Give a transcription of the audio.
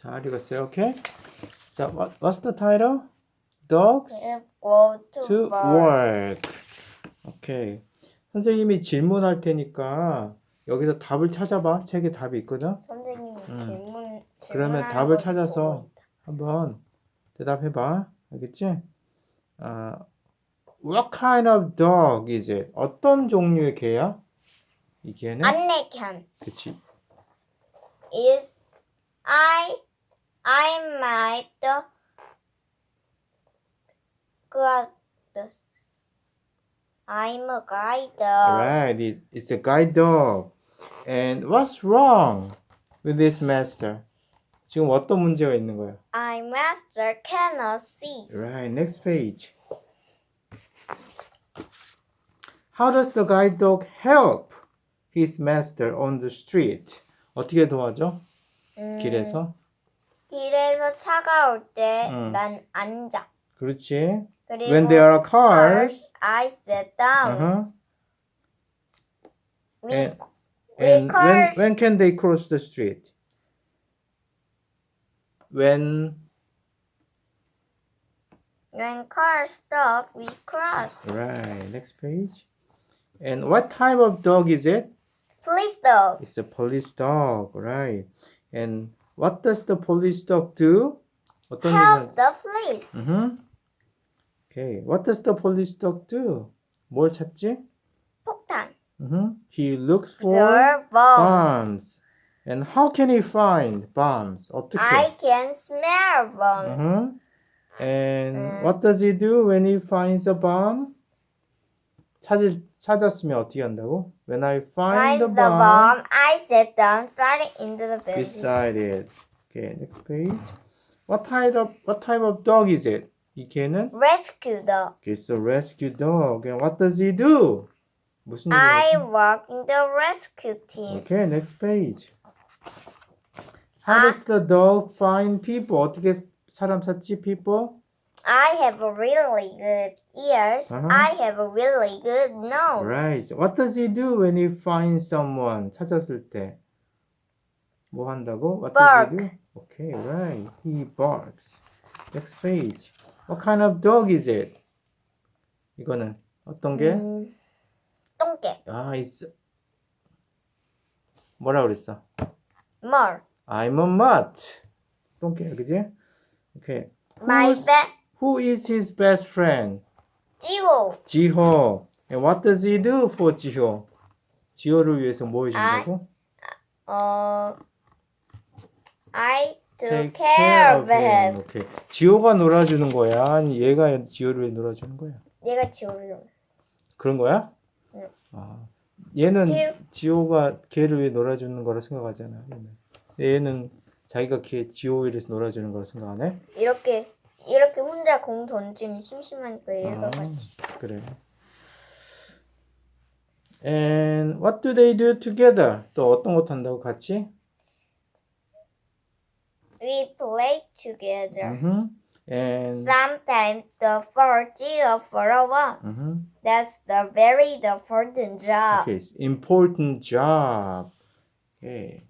잘 읽었어요. 오케이. 자, what, what's the title? Dogs Go to, to work. 오케이. 선생님이 질문할 테니까 여기서 답을 찾아봐. 책에 답이 있거든. 선생님이 질문 그러면 답을 거 찾아서 한번 대답해 봐. 알겠지? 아, what kind of dog is it? 어떤 종류의 개야? 이 개는? 안내견 그치. is I I might the guide I'm a guide Right, it's, it's a guide dog. And what's wrong with this master? 지금 어떤 문제가 있는 거야? I master cannot see Right, next page. How does the guide dog help his master on the street? 어떻게 도와줘? 음, 길에서? 길에서 차가 올 때 음. 난 앉아 그렇지. 그리고 When there are cars, I sit down uh-huh. we, And- we and when, cars when can they cross the street? When when cars stop we cross right, next page. And what type of dog is it? police dog It's a police dog, right? And what does the police dog do? 어떤 help 일을? the police Mm-hmm. Okay. What does the police dog do? 뭘 찾지? 폭탄 Mm-hmm. He looks for the bombs bombs. And how can he find bombs? 어떻게? I can smell bombs Mm-hmm. And 음. what does he do when he finds a bomb? 찾을 찾았으면 어떻게 한다고? When I find the bomb, I sit down starting into the building beside it. Okay, next page. What type of what type of dog is it? 이 개는 rescue dog It's a rescue dog. And what does he do? 무슨 I 일을 work in the rescue team Okay, next page. How does the dog find people? 어떻게 사람 찾지? People? I have a really good ears Uh-huh. I have a really good nose Right. What does he do when he finds someone? 찾았을 때. 뭐 한다고? What does he do? Okay, right. He barks. Next page. What kind of dog is it? 이거는 어떤 게? 음, 똥개 아, 있어. 뭐라 그랬어? 뭘 I'm a mutt. 똥개, 그지? Okay. My Who's- best Who is his best friend? 지호 지호. And what does he do for 지호? 지호를 위해서 뭐 해준다고? 어 I Take care of him 오케이. 지호가 놀아주는 거야? 아니 얘가 지호를 왜 놀아주는 거야? 얘가 지호를 그런 거야? 응. 아, 얘는 지호. 지호가 걔를 왜 놀아주는 거라 생각하잖아. 얘는, 얘는 자기가 걔 지호를 위해서 놀아주는 거라 생각하네. 이렇게 이렇게 혼자 공 던지면 심심하니까 얘가 아, 같이 그래. And what do they do together? 또 어떤 것 한다고 같이? We play together Mm-hmm. And Sometimes the for Geo for a walk mm-hmm. That's the very important job okay, it's important job. Okay.